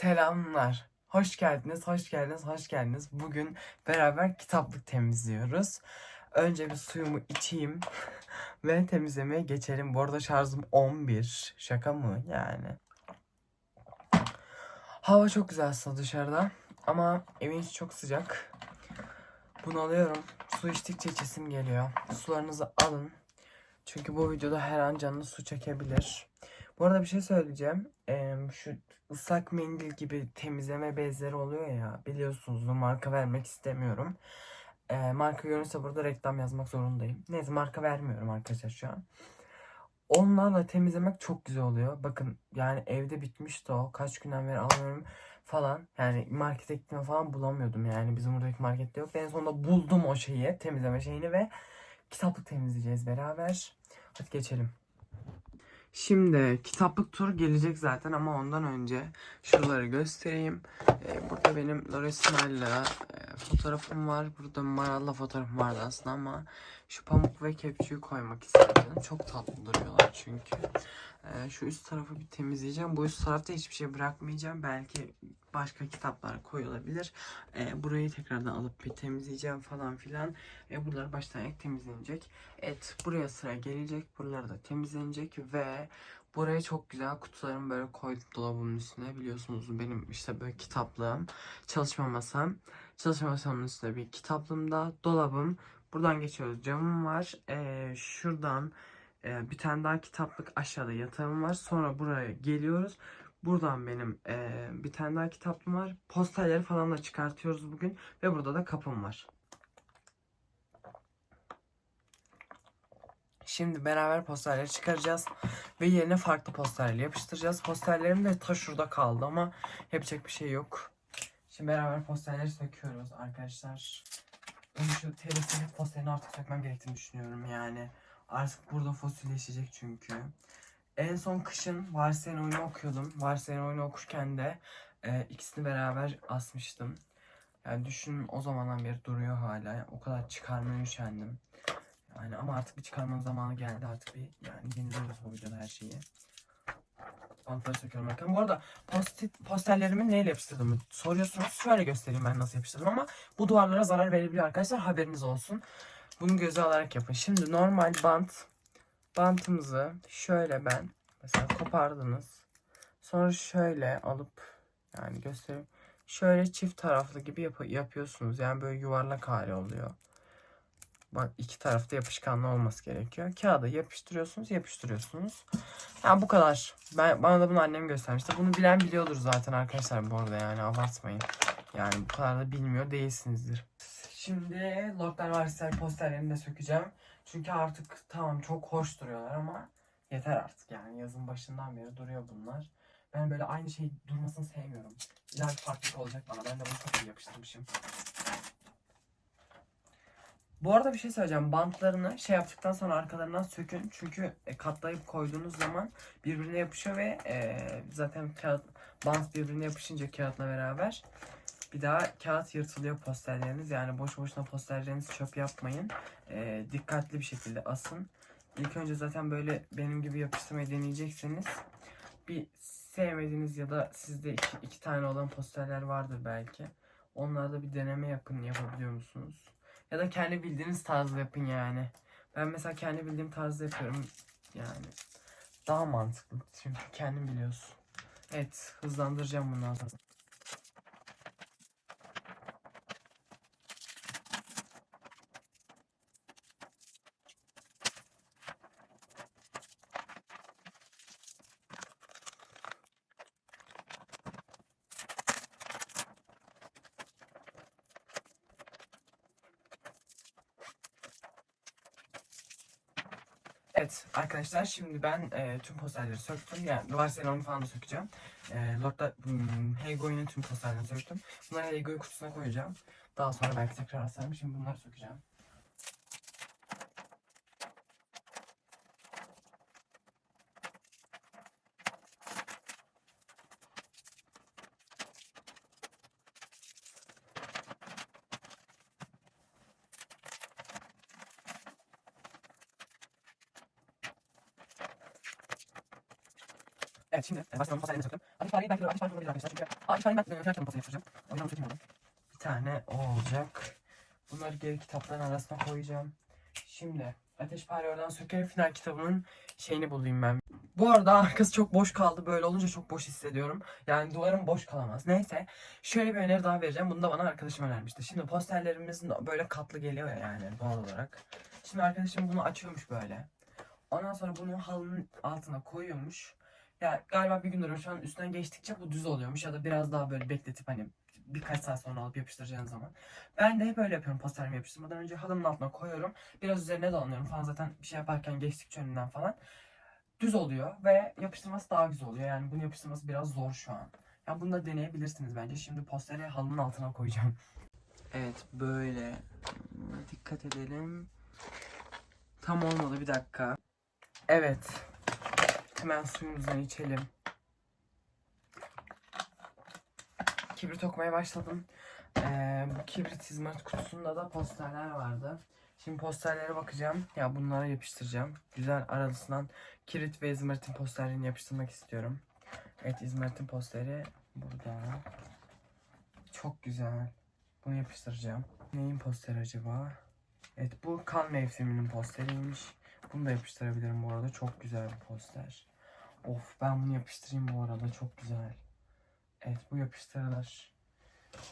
Selamlar. Hoş geldiniz, hoş geldiniz, hoş geldiniz. Bugün beraber kitaplık temizliyoruz. Önce bir suyumu içeyim ve temizlemeye geçelim. Bu arada şarjım 11. Şaka mı yani? Hava çok güzel aslında dışarıda. Ama evin içi çok sıcak. Bunu alıyorum. Su içtikçe içesim geliyor. Sularınızı alın. Çünkü bu videoda her an canınız su çekebilir. Bu arada bir şey söyleyeceğim. Ee, şu ıslak mendil gibi temizleme bezleri oluyor ya biliyorsunuz marka vermek istemiyorum. Ee, marka görünse burada reklam yazmak zorundayım. Neyse marka vermiyorum arkadaşlar şu an. Onlarla temizlemek çok güzel oluyor. Bakın yani evde bitmişti o. Kaç günden beri alıyorum falan. Yani markete gittiğimde falan bulamıyordum yani. Bizim buradaki markette yok. En sonunda buldum o şeyi. Temizleme şeyini ve kitaplık temizleyeceğiz beraber. Hadi geçelim. Şimdi kitaplık turu gelecek zaten ama ondan önce şuraları göstereyim. Ee, burada benim Loresna'yla e, fotoğrafım var. Burada Maral'la fotoğrafım vardı aslında ama şu pamuk ve kepçeyi koymak istedim. Çok tatlı duruyorlar çünkü. Ee, şu üst tarafı bir temizleyeceğim. Bu üst tarafta hiçbir şey bırakmayacağım. Belki başka kitaplar koyulabilir. Ee, burayı tekrardan alıp bir temizleyeceğim falan filan. E, buralar baştan ayak temizlenecek. Evet buraya sıra gelecek. Buralar da temizlenecek ve buraya çok güzel kutularımı böyle koydum dolabımın üstüne. Biliyorsunuz benim işte böyle kitaplığım, çalışma masam. Çalışma masamın üstünde bir kitaplığım da dolabım. Buradan geçiyoruz. Camım var. E, şuradan e, bir tane daha kitaplık aşağıda yatağım var. Sonra buraya geliyoruz. Buradan benim e, bir tane daha kitaplığım var. Postalleri falan da çıkartıyoruz bugün. Ve burada da kapım var. Şimdi beraber posterleri çıkaracağız. Ve yerine farklı posterleri yapıştıracağız. Posterlerim de ta şurada kaldı ama yapacak bir şey yok. Şimdi beraber posterleri söküyoruz arkadaşlar. Şu telefonu posterini artık sökmem gerektiğini düşünüyorum yani. Artık burada fosilleşecek çünkü. En son kışın Varsayın oyunu okuyordum. Varsayın oyunu okurken de e, ikisini beraber asmıştım. Yani düşün o zamandan beri duruyor hala. Yani o kadar çıkarmaya üşendim. Yani ama artık bir çıkarmanın zamanı geldi. Artık bir yani yeniliyoruz bu videoda her şeyi. Bantları söküyorum arkadaşlar. Bu arada post posterlerimi neyle yapıştırdım soruyorsunuz. Şöyle göstereyim ben nasıl yapıştırdım ama bu duvarlara zarar verebiliyor arkadaşlar. Haberiniz olsun. Bunu göze alarak yapın. Şimdi normal bant bantımızı şöyle ben mesela kopardınız. Sonra şöyle alıp yani göstereyim. Şöyle çift taraflı gibi yap yapıyorsunuz. Yani böyle yuvarlak hali oluyor. Bak iki tarafta yapışkanlı olması gerekiyor. Kağıda yapıştırıyorsunuz, yapıştırıyorsunuz. Yani bu kadar. Ben bana da bunu annem göstermişti. Bunu bilen biliyordur zaten arkadaşlar bu arada yani abartmayın. Yani bu kadar da bilmiyor değilsinizdir. Şimdi Lordlar Varisler posterlerini de sökeceğim. Çünkü artık tamam çok hoş duruyorlar ama yeter artık yani yazın başından beri duruyor bunlar. Ben böyle aynı şey durmasını sevmiyorum. İlla bir farklılık olacak bana. Ben de bunu çok yapıştırmışım. Bu arada bir şey söyleyeceğim. Bantlarını şey yaptıktan sonra arkalarından sökün. Çünkü e, katlayıp koyduğunuz zaman birbirine yapışıyor ve e, zaten kağıt bant birbirine yapışınca kağıtla beraber bir daha kağıt yırtılıyor posterleriniz. Yani boş boşuna posterlerinizi çöp yapmayın. E, dikkatli bir şekilde asın. İlk önce zaten böyle benim gibi yapıştırmayı deneyecekseniz bir sevmediğiniz ya da sizde iki, iki tane olan posterler vardır belki. Onlarda bir deneme yapın yapabiliyor musunuz? Ya da kendi bildiğiniz tarzda yapın yani. Ben mesela kendi bildiğim tarzda yapıyorum. Yani daha mantıklı. Çünkü kendim biliyorsun. Evet hızlandıracağım bundan sonra. Evet arkadaşlar şimdi ben e, tüm posterleri söktüm. Yani Barcelona'nı falan da sökeceğim. E, Lord'da hmm, tüm posterlerini söktüm. Bunları Hego'yu kutusuna koyacağım. Daha sonra belki tekrar asarım. Şimdi bunları sökeceğim. Evet şimdi e, başlayalım. Posterlerimi söktüm. Ateş fareyi belki ateş fareyi bulabilir arkadaşlar. Çünkü ateş fareyi ben final kitabını postaya yapıştıracağım. O yüzden onu çekeyim Bir tane olacak. Bunları geri kitapların arasına koyacağım. Şimdi Ateş Fare oradan sökerim final kitabının şeyini bulayım ben. Bu arada arkası çok boş kaldı. Böyle olunca çok boş hissediyorum. Yani duvarım boş kalamaz. Neyse. Şöyle bir öneri daha vereceğim. Bunu da bana arkadaşım önermişti. Şimdi posterlerimiz böyle katlı geliyor ya yani doğal olarak. Şimdi arkadaşım bunu açıyormuş böyle. Ondan sonra bunu halının altına koyuyormuş. Ya galiba bir gün duruyor. Şu an üstünden geçtikçe bu düz oluyormuş. Ya da biraz daha böyle bekletip hani birkaç saat sonra alıp yapıştıracağınız zaman. Ben de hep öyle yapıyorum posterimi yapıştırmadan önce halının altına koyuyorum. Biraz üzerine dolanıyorum falan zaten bir şey yaparken geçtikçe önünden falan. Düz oluyor ve yapıştırması daha güzel oluyor. Yani bunu yapıştırması biraz zor şu an. Ya bunu da deneyebilirsiniz bence. Şimdi posteri halının altına koyacağım. Evet böyle. Dikkat edelim. Tam olmadı bir dakika. Evet. Hemen suyumuzdan içelim. Kibrit okumaya başladım. Ee, bu kibrit hizmet kutusunda da posterler vardı. Şimdi posterlere bakacağım. Ya bunlara yapıştıracağım. Güzel arasından kibrit ve izmaritin posterlerini yapıştırmak istiyorum. Evet izmaritin posteri burada. Çok güzel. Bunu yapıştıracağım. Neyin posteri acaba? Evet bu kan mevsiminin posteriymiş. Bunu da yapıştırabilirim bu arada. Çok güzel bir poster. Of ben bunu yapıştırayım bu arada. Çok güzel. Evet bu yapıştırılır.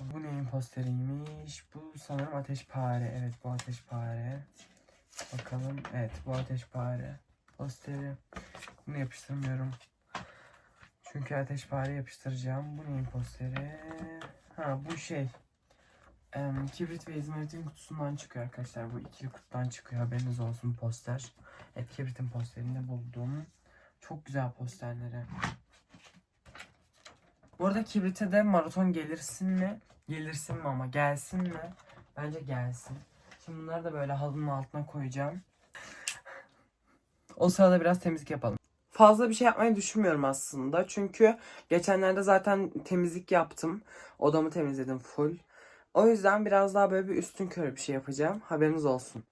Bu neyin posteriymiş? Bu sanırım ateşpare. Evet bu ateşpare. Bakalım. Evet bu ateşpare. Posteri. Bunu yapıştırmıyorum. Çünkü ateşpare yapıştıracağım. Bu neyin posteri? Ha bu şey. Em, kibrit ve izmaritin kutusundan çıkıyor arkadaşlar. Bu ikili kutudan çıkıyor. Haberiniz olsun poster. Evet kibritin posterini buldum. Çok güzel posterleri. Bu arada kibrite de maraton gelirsin mi? Gelirsin mi ama gelsin mi? Bence gelsin. Şimdi bunları da böyle halının altına koyacağım. O sırada biraz temizlik yapalım. Fazla bir şey yapmayı düşünmüyorum aslında. Çünkü geçenlerde zaten temizlik yaptım. Odamı temizledim full. O yüzden biraz daha böyle bir üstün körü bir şey yapacağım. Haberiniz olsun.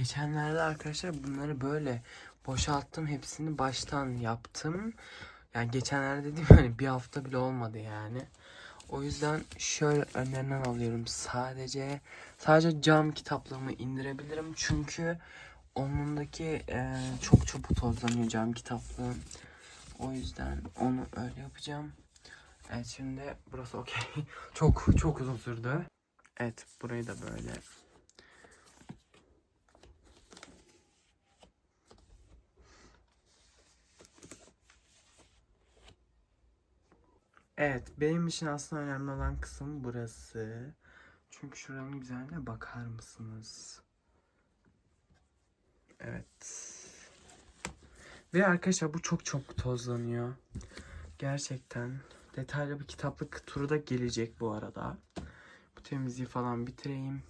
Geçenlerde arkadaşlar bunları böyle boşalttım. Hepsini baştan yaptım. Yani geçenlerde dediğim hani bir hafta bile olmadı yani. O yüzden şöyle önlerinden alıyorum. Sadece sadece cam kitaplarımı indirebilirim. Çünkü onundaki e, çok çabuk tozlanıyor cam kitaplığım. O yüzden onu öyle yapacağım. Evet şimdi burası okey. çok çok uzun sürdü. Evet burayı da böyle Evet, benim için aslında önemli olan kısım burası. Çünkü şuranın güzelliğine bakar mısınız? Evet. Ve arkadaşlar bu çok çok tozlanıyor. Gerçekten. Detaylı bir kitaplık turu da gelecek bu arada. Bu temizliği falan bitireyim.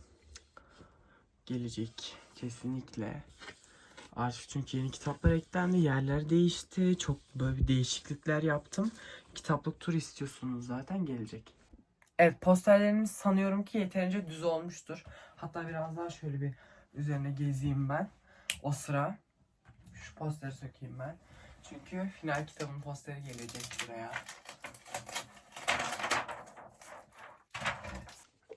Gelecek. Kesinlikle. Artık çünkü yeni kitaplar eklendi. Yerler değişti. Çok böyle değişiklikler yaptım. Kitaplık tur istiyorsunuz zaten gelecek. Evet posterlerimiz sanıyorum ki yeterince düz olmuştur. Hatta biraz daha şöyle bir üzerine gezeyim ben. O sıra şu posteri sökeyim ben. Çünkü final kitabın posteri gelecek buraya.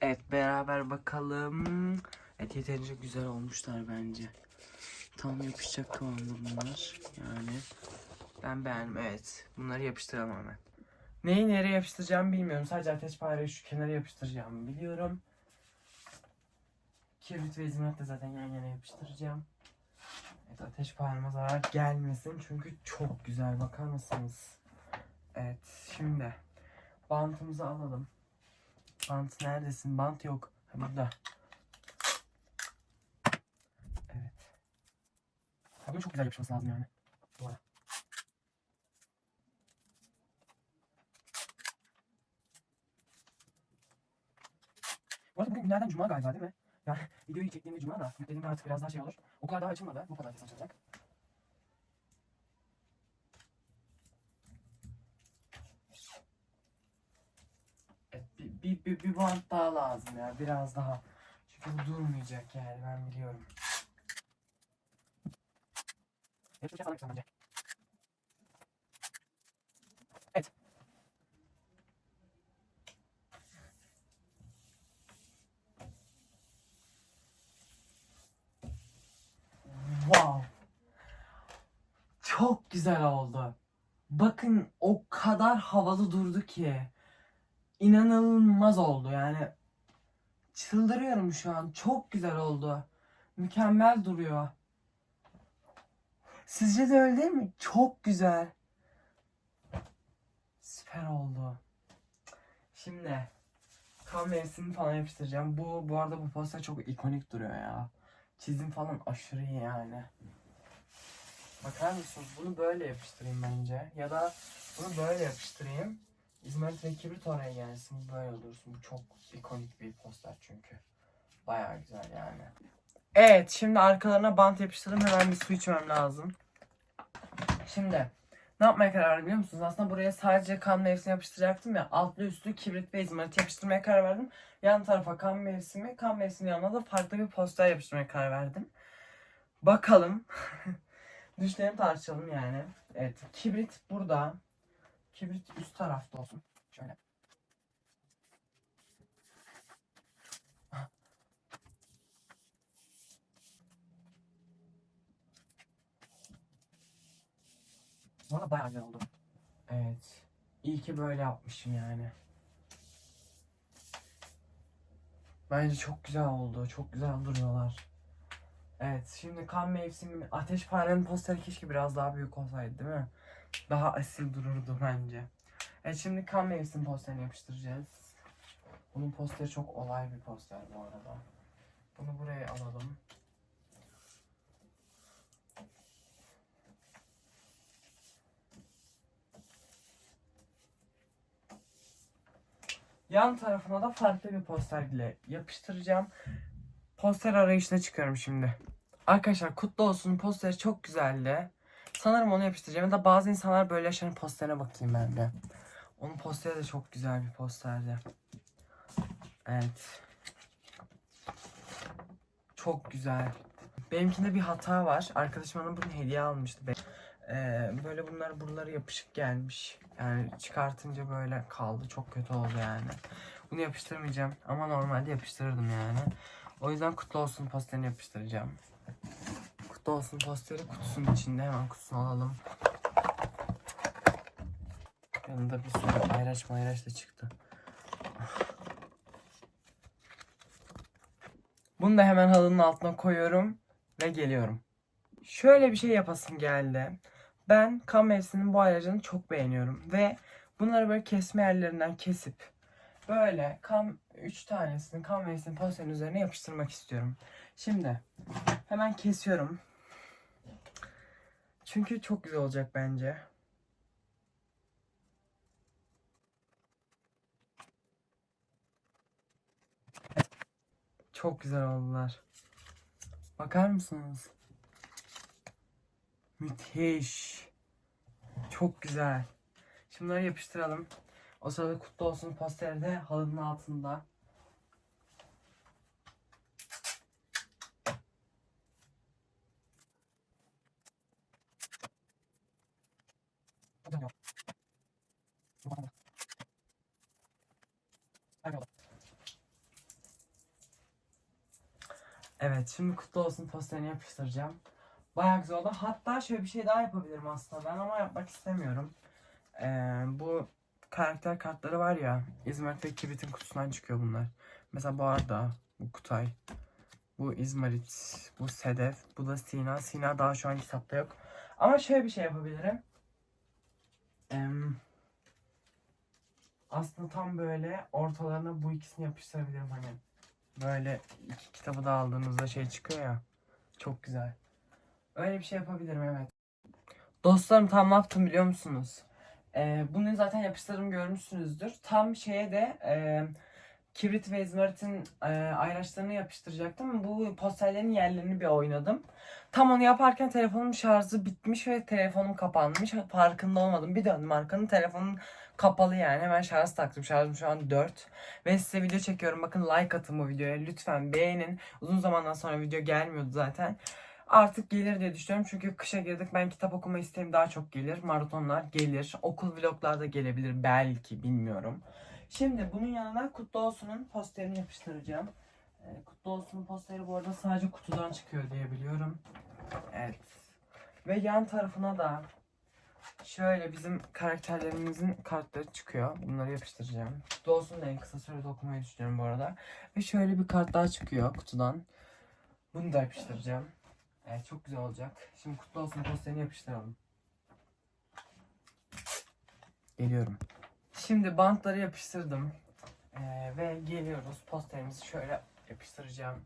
Evet beraber bakalım. Evet yeterince güzel olmuşlar bence. Tam yapışacak kıvamda bunlar. Yani ben beğendim evet. Bunları yapıştıralım hemen. Neyi nereye yapıştıracağımı bilmiyorum. Sadece ateş pareyi şu kenara yapıştıracağımı biliyorum. Kibrit ve izmarit de zaten yan yana yapıştıracağım. Evet ateş parma zarar gelmesin. Çünkü çok güzel bakar mısınız? Evet şimdi bantımızı alalım. Bant neredesin? Bant yok. Ha, burada. Evet. Tabii çok güzel yapışması lazım yani. Bu arada. Bu arada bugün günlerden cuma galiba değil mi? Yani videoyu çektiğimde cuma da yüklediğimde artık biraz daha şey olur. Okullar daha açılmadı. Bu kadar açılacak. Evet, bir, bir, bir, bir bant daha lazım ya. Biraz daha. Bu durmayacak yani ben biliyorum. Hepsi şey güzel bence. Evet. Wow. Çok güzel oldu. Bakın o kadar havalı durdu ki. İnanılmaz oldu yani. Çıldırıyorum şu an. Çok güzel oldu. Mükemmel duruyor. Sizce de öyle değil mi? Çok güzel. Süper oldu. Şimdi kan mevsimini falan yapıştıracağım. Bu bu arada bu poster çok ikonik duruyor ya. Çizim falan aşırı iyi yani. Bakar mısınız? Bunu böyle yapıştırayım bence. Ya da bunu böyle yapıştırayım. İzmarit ve kibrit oraya gelsin. Böyle dursun. Bu çok ikonik bir poster çünkü. Baya güzel yani. Evet şimdi arkalarına bant yapıştırdım. Hemen bir su içmem lazım. Şimdi ne yapmaya karar verdim biliyor musunuz? Aslında buraya sadece kan mevsimi yapıştıracaktım ya. Altlı üstlü kibrit ve izmarit yapıştırmaya karar verdim. Yan tarafa kan mevsimi, kan mevsimi yanına da farklı bir poster yapıştırmaya karar verdim. Bakalım. Düşlerini tartışalım yani. Evet. Kibrit burada. Kibrit üst tarafta olsun. Şöyle. Arada bayağı güzel oldu. Evet. İyi ki böyle yapmışım yani. Bence çok güzel oldu. Çok güzel duruyorlar. Evet şimdi kan mevsimi ateş paranın posteri keşke biraz daha büyük olsaydı değil mi? Daha asil dururdu bence. Evet şimdi kan mevsim posterini yapıştıracağız. Bunun posteri çok olay bir poster bu arada. Bunu buraya alalım. Yan tarafına da farklı bir poster ile yapıştıracağım. Poster arayışına çıkıyorum şimdi. Arkadaşlar kutlu olsun posteri çok güzeldi. Sanırım onu yapıştıracağım. Ya da bazı insanlar böyle yaşayan posterine bakayım ben de. Onun posteri de çok güzel bir posterdi. Evet. Çok güzel. Benimkinde bir hata var. Arkadaşım bana bunu hediye almıştı. Ee, böyle bunlar buraları yapışık gelmiş. Yani çıkartınca böyle kaldı. Çok kötü oldu yani. Bunu yapıştırmayacağım. Ama normalde yapıştırırdım yani. O yüzden kutlu olsun posterini yapıştıracağım. Kutlu olsun posteri kutusunun içinde. Hemen kutusunu alalım. Yanında bir sürü ayraç mayraç da çıktı. Bunu da hemen halının altına koyuyorum ve geliyorum. Şöyle bir şey yapasım geldi. Ben kan mevsiminin bu ayracını çok beğeniyorum ve bunları böyle kesme yerlerinden kesip böyle kan 3 tanesini kan mevsimi posterin üzerine yapıştırmak istiyorum. Şimdi hemen kesiyorum. Çünkü çok güzel olacak bence. Çok güzel oldular. Bakar mısınız? Müthiş. Çok güzel. Şunları yapıştıralım. O sırada kutlu olsun posteri de halının altında. Evet şimdi kutlu olsun posterini yapıştıracağım. Bayağı güzel oldu. Hatta şöyle bir şey daha yapabilirim aslında ben ama yapmak istemiyorum. Ee, bu karakter kartları var ya İzmarit ve Kibrit'in kutusundan çıkıyor bunlar. Mesela bu Arda, bu Kutay, bu İzmarit, bu Sedef, bu da Sina. Sina daha şu an kitapta yok. Ama şöyle bir şey yapabilirim. Ee, aslında tam böyle ortalarına bu ikisini yapıştırabilirim hani. Böyle iki kitabı da aldığınızda şey çıkıyor ya. Çok güzel. Öyle bir şey yapabilirim evet. Dostlarım tam ne yaptım biliyor musunuz? Ee, bunu zaten yapıştırdım görmüşsünüzdür. Tam şeye de e, kibrit ve izmaritin e, ayraçlarını yapıştıracaktım. Bu posterlerin yerlerini bir oynadım. Tam onu yaparken telefonum şarjı bitmiş ve telefonum kapanmış. Farkında olmadım. Bir döndüm arkanın telefonun kapalı yani. Hemen şarj taktım. Şarjım şu an 4. Ve size video çekiyorum. Bakın like atın bu videoya. Lütfen beğenin. Uzun zamandan sonra video gelmiyordu zaten. Artık gelir diye düşünüyorum. Çünkü kışa girdik. Ben kitap okuma isteğim daha çok gelir. Maratonlar gelir. Okul vloglar da gelebilir. Belki bilmiyorum. Şimdi bunun yanına Kutlu Olsun'un posterini yapıştıracağım. Ee, Kutlu Olsun'un posteri bu arada sadece kutudan çıkıyor diye biliyorum. Evet. Ve yan tarafına da şöyle bizim karakterlerimizin kartları çıkıyor. Bunları yapıştıracağım. Kutlu Olsun da en kısa sürede okumayı düşünüyorum bu arada. Ve şöyle bir kart daha çıkıyor kutudan. Bunu da yapıştıracağım. Evet çok güzel olacak. Şimdi Kutlu Olsun posterini yapıştıralım. Geliyorum. Şimdi bantları yapıştırdım. Ee, ve geliyoruz. Posterimizi şöyle yapıştıracağım.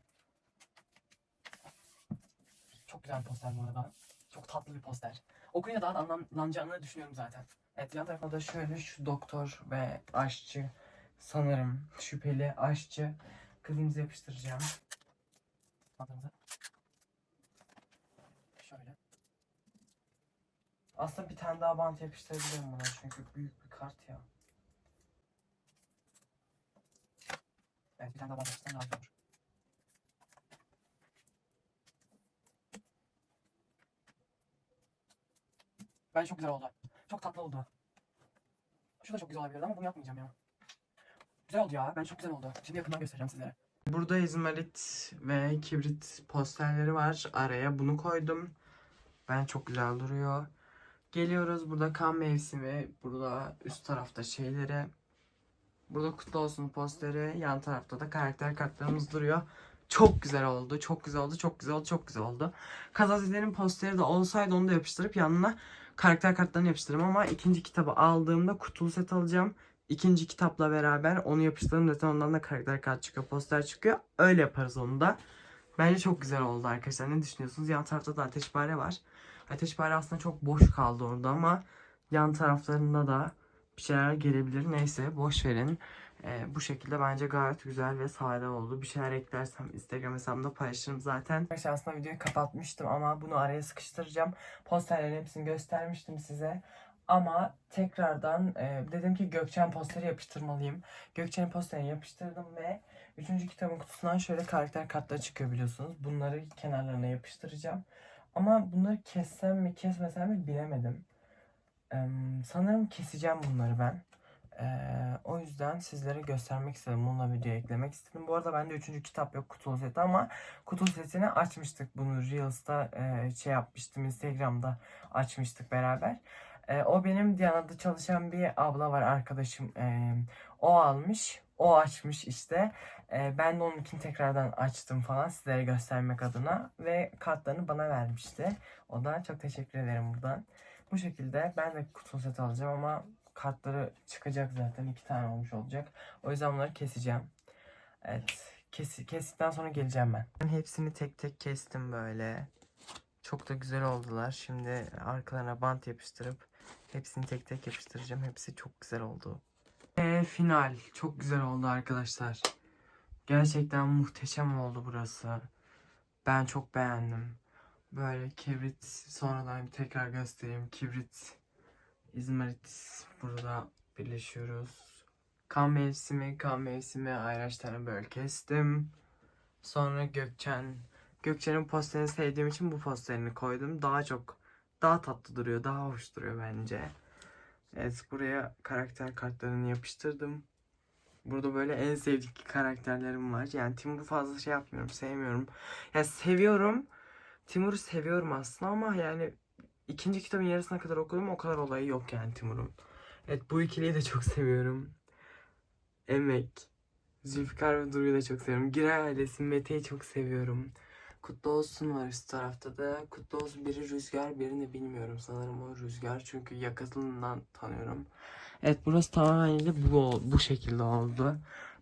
Çok güzel poster bu arada. Çok tatlı bir poster. Okuyunca daha da anlamlanacağını düşünüyorum zaten. Evet yan tarafında da şöyle şu doktor ve aşçı sanırım şüpheli aşçı kızımızı yapıştıracağım. Bantlarımızı. Şöyle. Aslında bir tane daha bant yapıştırabilirim buna çünkü büyük bir kart ya. Evet bir tane daha bant yapıştırsam daha Bence çok güzel oldu. Çok tatlı oldu. Şu da çok güzel olabilirdi ama bunu yapmayacağım ya. Güzel oldu ya. Bence çok güzel oldu. Şimdi yakından göstereceğim sizlere. Burada izmarit ve kibrit posterleri var. Araya bunu koydum. Ben çok güzel duruyor. Geliyoruz burada kan mevsimi. Burada üst tarafta şeyleri. Burada kutlu olsun posteri. Yan tarafta da karakter kartlarımız duruyor. Çok güzel oldu. Çok güzel oldu. Çok güzel oldu. Çok güzel oldu. Kazazilerin posteri de olsaydı onu da yapıştırıp yanına karakter kartlarını yapıştırırım ama ikinci kitabı aldığımda kutulu set alacağım. İkinci kitapla beraber onu yapıştırırım. Zaten ondan da karakter kart çıkıyor, poster çıkıyor. Öyle yaparız onu da. Bence çok güzel oldu arkadaşlar. Ne düşünüyorsunuz? Yan tarafta da ateşpare var. Ateşpare aslında çok boş kaldı orada ama yan taraflarında da bir şeyler gelebilir. Neyse boş verin. Ee, bu şekilde bence gayet güzel ve sade oldu. Bir şeyler eklersem Instagram hesabımda paylaşırım zaten. Arkadaşlar aslında videoyu kapatmıştım ama bunu araya sıkıştıracağım. Posterlerin hepsini göstermiştim size. Ama tekrardan e, dedim ki Gökçen posteri yapıştırmalıyım. Gökçen'in posterini yapıştırdım ve 3. kitabın kutusundan şöyle karakter kartları çıkıyor biliyorsunuz. Bunları kenarlarına yapıştıracağım. Ama bunları kessem mi kesmesem mi bilemedim. Ee, sanırım keseceğim bunları ben. Ee, o yüzden sizlere göstermek istedim. Bununla video eklemek istedim. Bu arada bende üçüncü kitap yok kutu seti ama kutu setini açmıştık. Bunu Reels'ta e, şey yapmıştım. Instagram'da açmıştık beraber. E, o benim Diyana'da çalışan bir abla var arkadaşım. E, o almış. O açmış işte. E, ben de onunkini tekrardan açtım falan sizlere göstermek adına. Ve kartlarını bana vermişti. O da çok teşekkür ederim buradan. Bu şekilde ben de kutu set alacağım ama kartları çıkacak zaten. iki tane olmuş olacak. O yüzden bunları keseceğim. Evet. Kes, kestikten sonra geleceğim ben. Ben hepsini tek tek kestim böyle. Çok da güzel oldular. Şimdi arkalarına bant yapıştırıp hepsini tek tek yapıştıracağım. Hepsi çok güzel oldu. Ve final. Çok güzel oldu arkadaşlar. Gerçekten muhteşem oldu burası. Ben çok beğendim. Böyle kibrit sonradan tekrar göstereyim. Kibrit, İzmarit burada birleşiyoruz. Kan mevsimi, kan mevsimi ayraçlarını böyle kestim. Sonra Gökçen. Gökçen'in posterini sevdiğim için bu posterini koydum. Daha çok, daha tatlı duruyor, daha hoş duruyor bence. Evet buraya karakter kartlarını yapıştırdım. Burada böyle en sevdiğim karakterlerim var. Yani Timur'u fazla şey yapmıyorum, sevmiyorum. Yani seviyorum. Timur'u seviyorum aslında ama yani ikinci kitabın yarısına kadar okudum o kadar olayı yok yani Timur'un. Evet bu ikiliyi de çok seviyorum. Emek. Zülfikar ve Duru'yu da çok seviyorum. Giray ailesi Mete'yi çok seviyorum. Kutlu olsun var üst tarafta da. Kutlu olsun biri Rüzgar birini bilmiyorum. Sanırım o Rüzgar çünkü yakasından tanıyorum. Evet burası tamamen bu, bu şekilde oldu.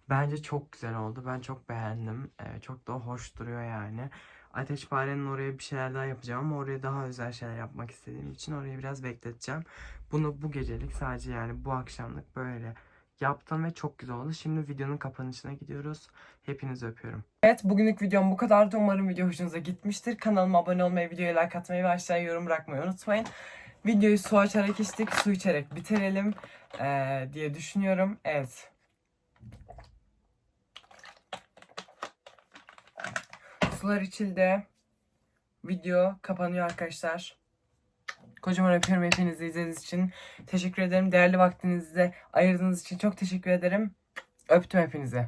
Bence çok güzel oldu. Ben çok beğendim. Evet, çok da hoş duruyor yani. Ateşparenin oraya bir şeyler daha yapacağım ama oraya daha özel şeyler yapmak istediğim için orayı biraz bekleteceğim. Bunu bu gecelik sadece yani bu akşamlık böyle yaptım ve çok güzel oldu. Şimdi videonun kapanışına gidiyoruz. Hepinizi öpüyorum. Evet bugünlük videom bu kadardı. Umarım video hoşunuza gitmiştir. Kanalıma abone olmayı, videoya like atmayı ve aşağıya yorum bırakmayı unutmayın. Videoyu su açarak içtik, su içerek bitirelim eee, diye düşünüyorum. Evet. Sular içildi. Video kapanıyor arkadaşlar. Kocaman öpüyorum hepinizi izlediğiniz için. Teşekkür ederim. Değerli vaktinizi ayırdığınız için çok teşekkür ederim. Öptüm hepinizi.